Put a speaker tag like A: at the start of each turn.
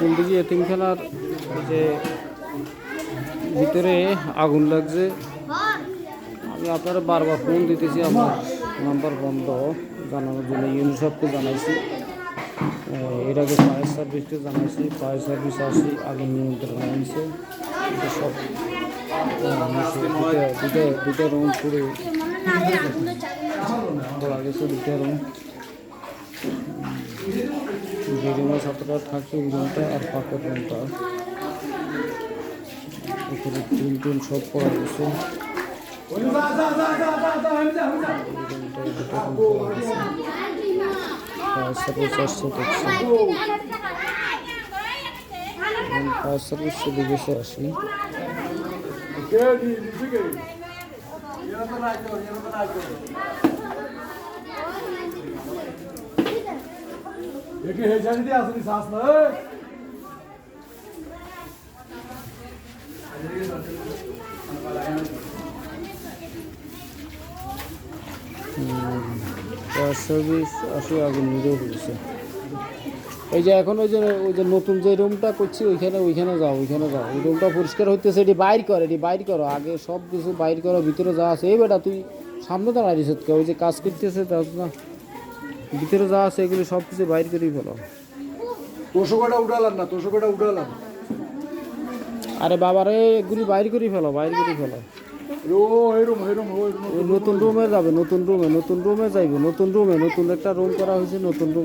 A: বন্দিজি এতিমখানার যে ভিতরে আগুন লাগছে। আমি আপনারা বারবার ফোন দিতেছি, আমার নাম্বার বন্ধ। জানানোর জন্য ইউনিসেফকে জানাইছি। এর আগে ফায়ার সার্ভিসকে জানাইছি, ফায়ার সার্ভিস আসি, আগুন নিয়ন্ত্রণে আনছে। সব দুটা দুটা রুম পুরো পড়া গেছে দুটা রুম যে রুমে ছাত্ররা থাকে ওই রুমটা আর পাকের রুমটা এখানে টিন টিন সব পড়া গেছে এই রুমটা দুটো রুম পড়া গেছে
B: হে জানি দিয়ে আসনি শ্বাস না, এই।
A: যে এখন ওই যে ওই যে নতুন যে রুমটা করছি, ওইখানে ওইখানে যাও ওইখানে যাও। ওই রুমটা পরিষ্কার হইতেছে, এটি বাইর কর, এটি বাইর করো। আগে সব কিছু বাইর করো, ভিতরে যা আছে। এই বেটা, তুই সামনে দাঁড়াই দিস ওই যে কাজ করতেছে তা না। ভিতরে যা আছে এগুলো সব কিছু বাইর করেই ফেলো।
B: তোষকটা উঠালাম না তোষকটা উঠালাম।
A: আরে বাবারে এগুলি বাইর করে ফেলো বাইর করে ফেলো। নতুন রুমে যাবে নতুন রুমে নতুন রুমে যাইবে নতুন রুমে নতুন একটা রুম করা হয়েছে নতুন রুম।